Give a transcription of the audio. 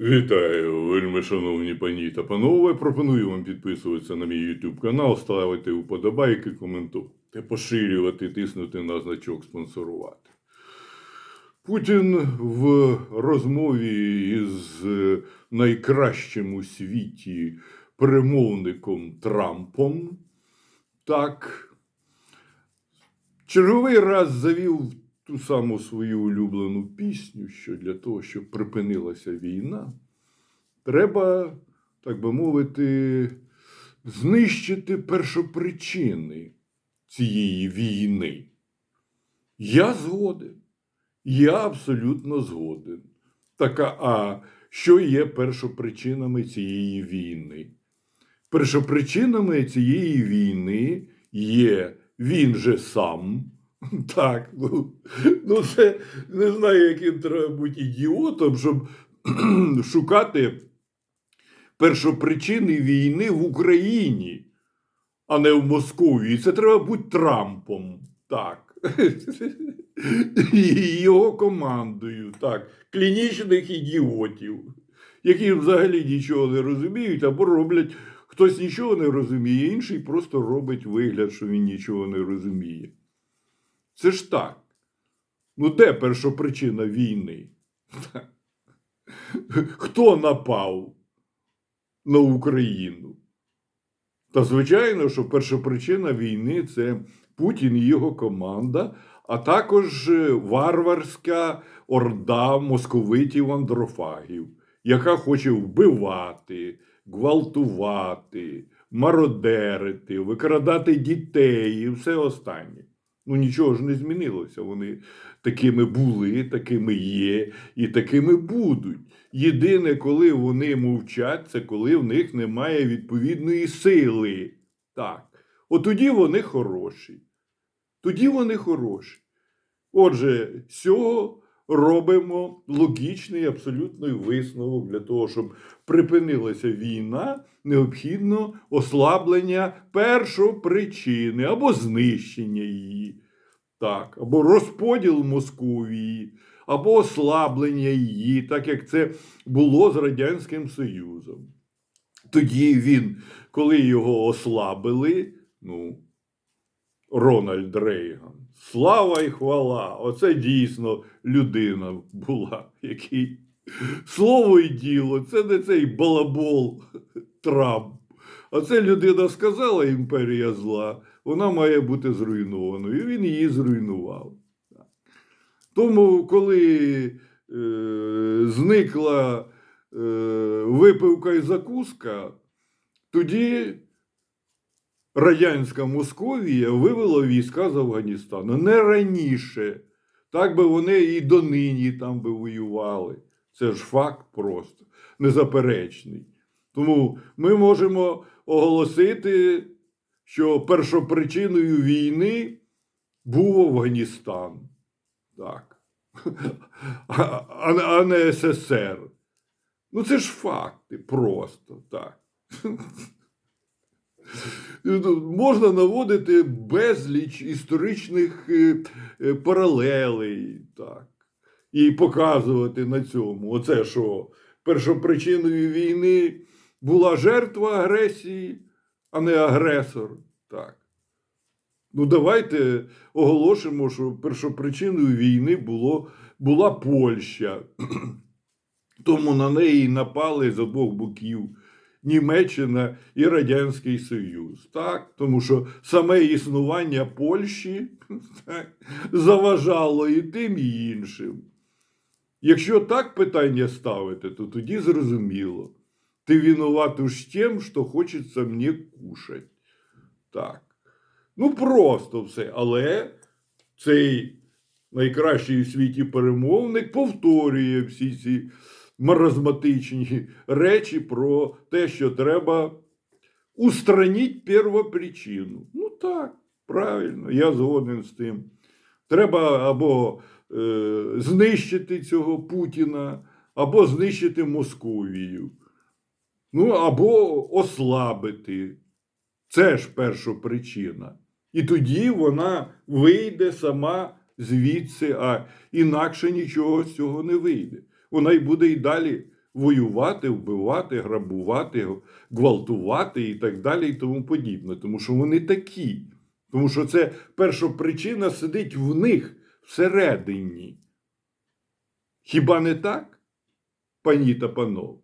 Вітаю, вельми шановні пані та панове. Пропоную вам підписуватися на мій YouTube канал, ставити вподобайки, коментувати, поширювати, тиснути на значок спонсорувати. Путін в розмові із е, найкращим у світі перемовником Трампом так черговий раз завів ту саму свою улюблену пісню, що для того, щоб припинилася війна, треба, так би мовити, знищити першопричини цієї війни. Я згоден. Я абсолютно згоден. Така, а що є першопричинами цієї війни? Першопричинами цієї війни є він же сам. Так, ну, ну це не знаю, яким треба бути ідіотом, щоб шукати першопричини війни в Україні, а не в Московії. Це треба бути Трампом. Так. І його командою, так, клінічних ідіотів, які взагалі нічого не розуміють або роблять, хтось нічого не розуміє, інший просто робить вигляд, що він нічого не розуміє. Це ж так. Ну, де першопричина війни? Хто напав на Україну? Та звичайно, що першопричина війни це Путін і його команда, а також е, варварська орда московитів андрофагів, яка хоче вбивати, гвалтувати, мародерити, викрадати дітей і все останнє. Ну нічого ж не змінилося. Вони такими були, такими є і такими будуть. Єдине, коли вони мовчать, це коли в них немає відповідної сили. Так. От тоді вони хороші. Тоді вони хороші. Отже, з цього робимо логічний абсолютний висновок для того, щоб припинилася війна, необхідно ослаблення першопричини або знищення її, так, або розподіл Московії, або ослаблення її, так як це було з Радянським Союзом. Тоді він, коли його ослабили, ну, Рональд Рейган. Слава і хвала! Оце дійсно людина була, який слово і діло, це не цей балабол Трамп. А це людина сказала імперія зла, вона має бути зруйнованою. І він її зруйнував. Тому, коли е, зникла е, випивка і закуска, тоді радянська Московія вивела війська з Афганістану. Не раніше. Так би вони і донині там би воювали. Це ж факт просто незаперечний. Тому ми можемо оголосити, що першопричиною війни був Афганістан. Так. А, не СССР. Ну, це ж факти просто так. Можна наводити безліч історичних е, е, паралелей, так, і показувати на цьому. Оце що першопричиною війни була жертва агресії, а не агресор. Так. Ну, давайте оголошимо, що першопричиною війни було, була Польща. Тому на неї напали з обох боків. Німеччина і Радянський Союз. Так? Тому що саме існування Польщі так, заважало і тим, і іншим. Якщо так питання ставити, то тоді зрозуміло. Ти винуват уж тим, що хочеться мені кушать. Так. Ну, просто все. Але цей найкращий у світі перемовник повторює всі ці маразматичні речі про те, що треба устранити первопричину. Ну так, правильно, я згоден з тим. Треба або е, знищити цього Путіна, або знищити Московію. Ну, або ослабити. Це ж першопричина. І тоді вона вийде сама звідси, а інакше нічого з цього не вийде. Вона й буде і далі воювати, вбивати, грабувати, гвалтувати і так далі, і тому подібне. Тому що вони такі. Тому що це перша причина сидить в них всередині. Хіба не так, пані та панове?